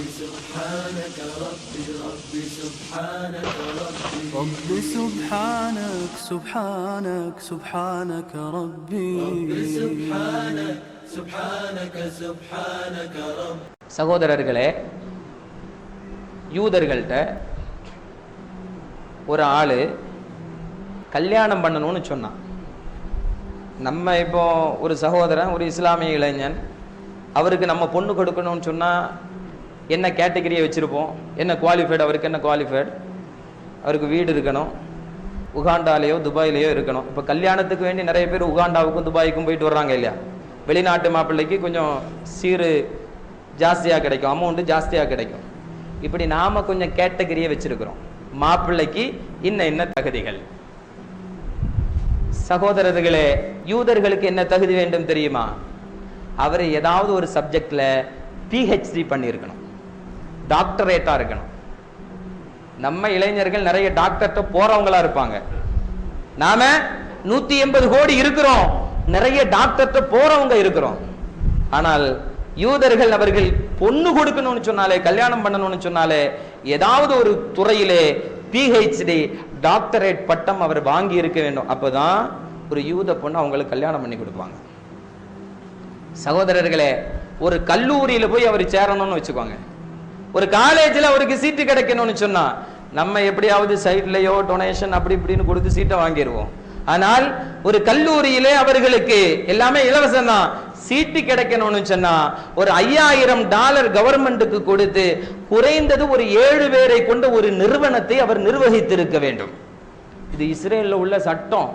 سبحانك ربي ربي سبحانك ربي رب سبحانك سبحانك سبحانك ربي ربي سبحانك سبحانك سبحانك رب சகோதரர்களே யூதர்கள்ட்ட ஒரு ஆள் கல்யாணம் பண்ணணும்னு சொன்னான் நம்ம இப்போ ஒரு சகோதரன் ஒரு இஸ்லாமிய இளைஞன் அவருக்கு நம்ம பொண்ணு கொடுக்கணும்னு சொன்னால் என்ன கேட்டகரியை வச்சுருப்போம்? என்ன குவாலிஃபைடு அவருக்கு என்ன குவாலிஃபைடு அவருக்கு வீடு இருக்கணும். உகாண்டாலேயோ துபாயிலேயோ இருக்கணும். இப்போ கல்யாணத்துக்கு வேண்டி நிறைய பேர் உகாண்டாவுக்கும் துபாய்க்கும் போயிட்டு வர்றாங்க இல்லையா? வெளிநாட்டு மாப்பிள்ளைக்கு கொஞ்சம் சீரு ஜாஸ்தியாக கிடைக்கும். அமௌண்ட்டு ஜாஸ்தியாக கிடைக்கும். இப்படி நாம் கொஞ்சம் கேட்டகரியை வச்சுருக்கிறோம். மாப்பிள்ளைக்கு இன்ன இன்ன தகுதிகள். சகோதரர்களே யூதர்களுக்கு என்ன தகுதி வேண்டும் தெரியுமா? அவர் ஏதாவது ஒரு சப்ஜெக்டில் பிஹெச்டி பண்ணியிருக்கணும். டாக்டரேட்டா இருக்கணும். நம்ம இளைஞர்கள் நிறைய டாக்டர்கிட்ட போறவங்களா இருப்பாங்க. நாம நூத்தி எண்பது கோடி இருக்கிறோம். நிறைய டாக்டர்கிட்ட போறவங்க இருக்கிறோம். ஆனால் யூதர்கள் அவர்கள் பொண்ணு கொடுக்கணும்னு சொன்னாலே கல்யாணம் பண்ணணும்னு சொன்னாலே ஏதாவது ஒரு துறையிலே பிஹெச்டி டாக்டரேட் பட்டம் அவர் வாங்கி இருக்க வேண்டும். அப்போதான் ஒரு யூத பொண்ணு அவங்களுக்கு கல்யாணம் பண்ணி கொடுப்பாங்க. சகோதரர்களே ஒரு கல்லூரியில் போய் அவர் சேரணும்னு வச்சுக்கோங்க. ஒரு காலேஜில் அவருக்கு சீட்டு கிடைக்கணும்னு சொன்னா நம்ம எப்படியாவது சைட்லயோ டொனேஷன் அப்படி இப்படின்னு கொடுத்து சீட்டை வாங்கிடுவோம் ஆனால் ஒரு கல்லூரியிலே அவர்களுக்கு எல்லாமே இலவசம் தான். சீட்டு கிடைக்கணும்னு சொன்னா ஒரு ஐயாயிரம் டாலர் கவர்மெண்ட்டுக்கு கொடுத்து குறைந்தது ஒரு ஏழு பேரை கொண்ட ஒரு நிறுவனத்தை அவர் நிர்வகித்திருக்க வேண்டும். இது இஸ்ரேலில் உள்ள சட்டம்.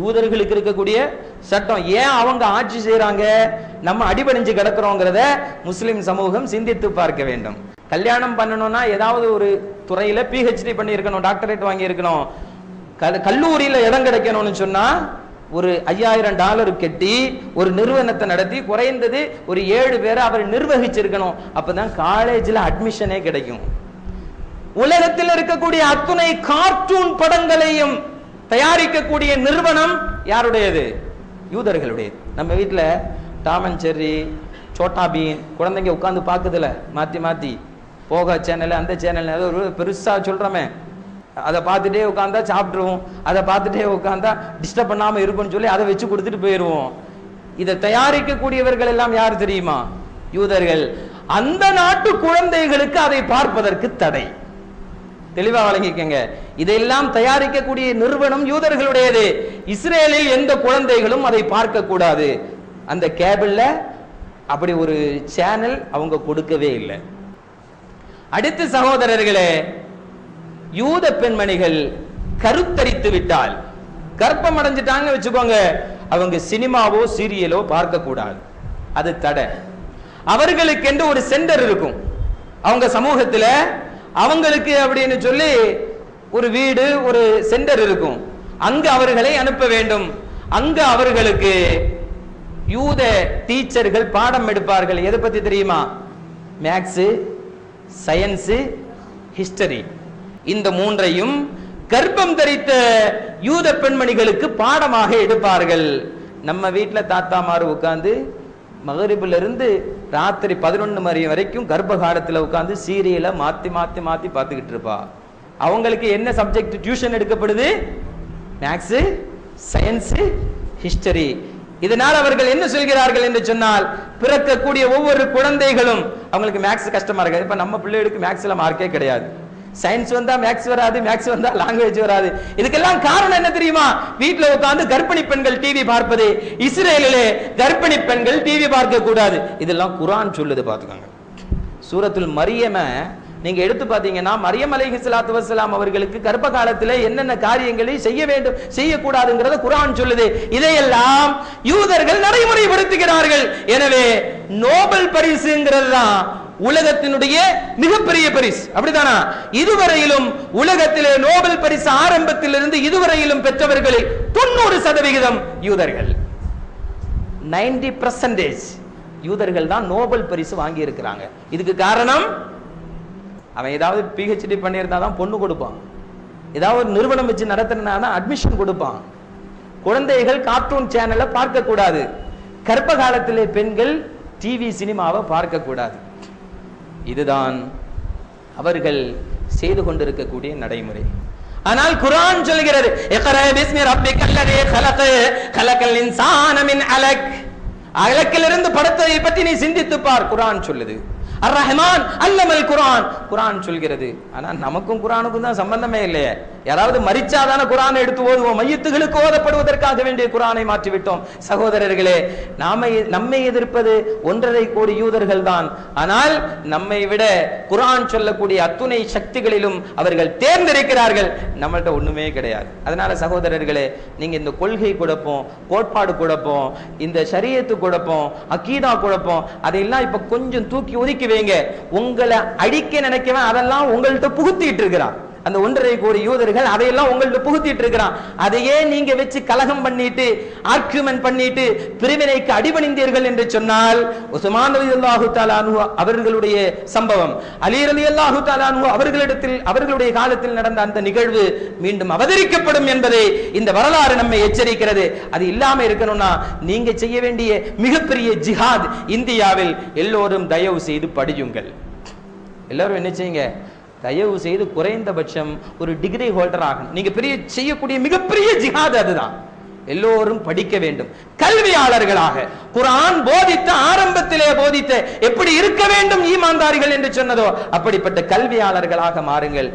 யூதர்களுக்கு இருக்கக்கூடிய சட்டம். ஏன் அவங்க ஆட்சி செய்கிறாங்க நம்ம அடிபணிஞ்சு கிடக்கிறோங்கிறத முஸ்லிம் சமூகம் சிந்தித்து பார்க்க வேண்டும். கல்யாணம் பண்ணணும்னா ஏதாவது ஒரு துறையில பிஹெச்டி பண்ணி இருக்கணும் டாக்டரேட் வாங்கி இருக்கணும் கல்லூரியில இடம் கிடைக்கணும்னு சொன்னா ஒரு ஐயாயிரம் டாலர் கட்டி ஒரு நிறுவனத்தை நடத்தி குறைந்தது ஒரு ஏழு பேரை அவர் நிர்வகிச்சிருக்கணும். அப்பதான் காலேஜில் அட்மிஷனே கிடைக்கும். உலகத்தில் இருக்கக்கூடிய அத்துணை கார்ட்டூன் படங்களையும் தயாரிக்கக்கூடிய நிறுவனம் யாருடையது? யூதர்களுடையது. நம்ம வீட்டில் டாமன் செர்ரி சோட்டா பீன் குழந்தைங்க உட்காந்து பார்க்குதுல மாற்றி மாற்றி போக சேனல் அந்த சேனல் ஏதோ ஒரு பெருசாக சொல்கிறோமே அதை பார்த்துட்டே உட்காந்தா சாப்பிட்ருவோம் அதை பார்த்துட்டே உட்காந்தா டிஸ்டர்ப் பண்ணாமல் இருக்கும்னு சொல்லி அதை வச்சு கொடுத்துட்டு போயிடுவோம் இதை தயாரிக்கக்கூடியவர்கள் எல்லாம் யார் தெரியுமா? யூதர்கள். அந்த நாட்டு குழந்தைகளுக்கு அதை பார்ப்பதற்கு தடை. தெளிவா வழங்கிக்கங்க இதையெல்லாம் தயாரிக்கக்கூடிய நிறுவனம் யூதர்களுடையது. இஸ்ரேலில் எந்த குழந்தைகளும் அதை பார்க்க கூடாது அந்த கேபிள்ல அப்படி ஒரு சேனல் அவங்க கொடுக்கவே இல்லை. அடுத்து சகோதரர்களே யூத பெண்மணிகள் கருத்தரித்து விட்டால் கற்பம் அடைஞ்சிட்டாங்க வச்சுக்கோங்க அவங்க சினிமாவோ சீரியலோ பார்க்க கூடாது அது தடை. அவர்களுக்கென்று ஒரு சென்டர் இருக்கும். அவங்க சமூகத்தில் அவங்களுக்கு அப்படின்னு சொல்லி ஒரு வீடு ஒரு சென்டர் இருக்கும். அங்கு அவர்களை அனுப்ப வேண்டும். அங்கு அவர்களுக்கு யூத டீச்சர்கள் பாடம் எடுப்பார்கள். எதை பத்தி தெரியுமா? மேக்ஸ் சயின்ஸு ஹிஸ்டரி இந்த மூன்றையும் கர்ப்பம் தரித்த யூத பெண்மணிகளுக்கு பாடமாக எடுப்பார்கள். நம்ம வீட்டில் தாத்தாமார் உட்கார்ந்து மகரிபிலிருந்து ராத்திரி பதினொன்று மணி வரைக்கும் கர்ப்பகாலத்தில் உட்காந்து சீரியலை மாத்தி மாத்தி மாத்தி பார்த்துக்கிட்டு இருப்பா. அவங்களுக்கு என்ன சப்ஜெக்ட் டியூஷன் எடுக்கப்படுது? மேக்ஸு சயின்ஸு ஹிஸ்டரி இதனால் அவர்கள் என்ன சொல்கிறார்கள் என்று சொன்னால் பிறக்கக்கூடிய ஒவ்வொரு குழந்தைகளும் அவங்களுக்கு மேக்ஸ் கஷ்டமா இருக்காது. இப்ப நம்ம பிள்ளைகளுக்கு மேக்ஸ்ல மார்க்கே கிடையாது. சயின்ஸ் வந்தா மேக்ஸ் வராது மேக்ஸ் வந்தா லாங்குவேஜ் வராது. இதுக்கெல்லாம் காரணம் என்ன தெரியுமா? வீட்டுல உட்கார்ந்து கர்ப்பிணி பெண்கள் டிவி பார்ப்பது. இஸ்ரேலிலே கர்ப்பிணி பெண்கள் டிவி பார்க்க கூடாது இதெல்லாம் குரான் சொல்லுது பாத்துக்கோங்க சூரத்துல் மரியம நீங்க எடுத்து பாத்தீங்கன்னா மரியம் அலைஹி ஸலாத்து வசலாம் அவர்களுக்கு கர்ப்ப காலத்தில் என்னென்ன காரியங்களை செய்ய வேண்டும் செய்யக்கூடாதுங்கிறத குரான் சொல்லுது. இதையெல்லாம் யூதர்கள் நடைமுறைப்படுத்துகிறார்கள். எனவே நோபல் பரிசுங்கிறது தான் உலகத்தினுடைய மிகப்பெரிய பரிசு. அப்படிதானா இதுவரையிலும் உலகத்திலே நோபல் பரிசு ஆரம்பத்திலிருந்து இதுவரையிலும் பெற்றவர்களில் தொண்ணூறு சதவிகிதம் யூதர்கள். நைன்டி பர்சன்டேஜ் யூதர்கள் தான் நோபல் பரிசு வாங்கி இருக்கிறாங்க இதுக்கு காரணம் அவன் ஏதாவது பிஹெச்டி பண்ணியிருந்தா தான் பொண்ணு கொடுப்பான். ஏதாவது ஒரு நிறுவனம் வச்சு நடத்தினா தான் அட்மிஷன் கொடுப்பான். குழந்தைகள் கார்ட்டூன் சேனலை பார்க்கக்கூடாது. கர்ப்ப காலத்திலே பெண்கள் டிவி சினிமாவை பார்க்கக்கூடாது. இதுதான் அவர்கள் செய்து கொண்டிருக்கக்கூடிய நடைமுறை. ஆனால் குரான் சொல்கிறது அலக்கிலிருந்து படத்தை பற்றி நீ சிந்தித்துப்பார் குரான் சொல்லுது. அர் ரஹ்மான் அல்லமல் குரான். குரான் சொல்கிறது. ஆனா நமக்கும் குரானுக்கும் தான் சம்பந்தமே இல்லையே. யாராவது மரிச்சாதான குரானை எடுத்து ஓதுவோம் மையத்துகளுக்கு ஓதப்படுவதற்காக வேண்டிய குரானை மாற்றிவிட்டோம். சகோதரர்களே நாம நம்மை எதிர்ப்பது ஒன்றரை கோடி யூதர்கள் தான். ஆனால் நம்மை விட குரான் சொல்லக்கூடிய அத்துணை சக்திகளிலும் அவர்கள் தேர்ந்தெடுக்கிறார்கள். நம்மள்கிட்ட ஒண்ணுமே கிடையாது. அதனால சகோதரர்களே நீங்க இந்த கொள்கை குழப்பம் கோட்பாடு குழப்பம் இந்த சரியத்து குழப்பம் அக்கீதா குழப்பம் அதையெல்லாம் இப்ப கொஞ்சம் தூக்கி ஒதுக்கி வைங்க. உங்களை அடிக்க நினைக்கவன் அதெல்லாம் உங்கள்கிட்ட புகுத்திட்டு இருக்கிறான். அந்த ஒன்றரை கோடி யூதர்கள் அதையெல்லாம் உங்கள்ட்ட புகுத்திட்டு இருக்கிறான். அதையே நீங்க வச்சு கலகம் பண்ணிட்டு ஆர்குமெண்ட் பண்ணிட்டு பிரிவினைக்கு அடிபணிந்தீர்கள் என்று சொன்னால் உஸ்மான் அலி அல்லாஹு அவர்களுடைய சம்பவம். அலி ரலியல்லாஹு தஆலா அவர்களிடத்தில் அவர்களுடைய காலத்தில் நடந்த அந்த நிகழ்வு மீண்டும் அவதரிக்கப்படும் என்பதை இந்த வரலாறு நம்மை எச்சரிக்கிறது. அது இல்லாம இருக்கணும்னா நீங்க செய்ய வேண்டிய மிகப்பெரிய ஜிஹாத் இந்தியாவில் எல்லோரும் தயவு செய்து படியுங்கள். எல்லாரும் என்ன செய்யுங்க? தயவு செய்து குறைந்தபட்சம் ஒரு டிகிரி ஹோல்டர் ஆகணும். நீங்க பெரிய செய்யக்கூடிய மிகப்பெரிய ஜிஹாத் அதுதான். எல்லோரும் படிக்க வேண்டும். கல்வியாளர்களாக குரான் போதித்த ஆரம்பத்திலே போதித்த எப்படி இருக்க வேண்டும் ஈமான்தாரிகள் என்று சொன்னதோ அப்படிப்பட்ட கல்வியாளர்களாக மாறுங்கள்.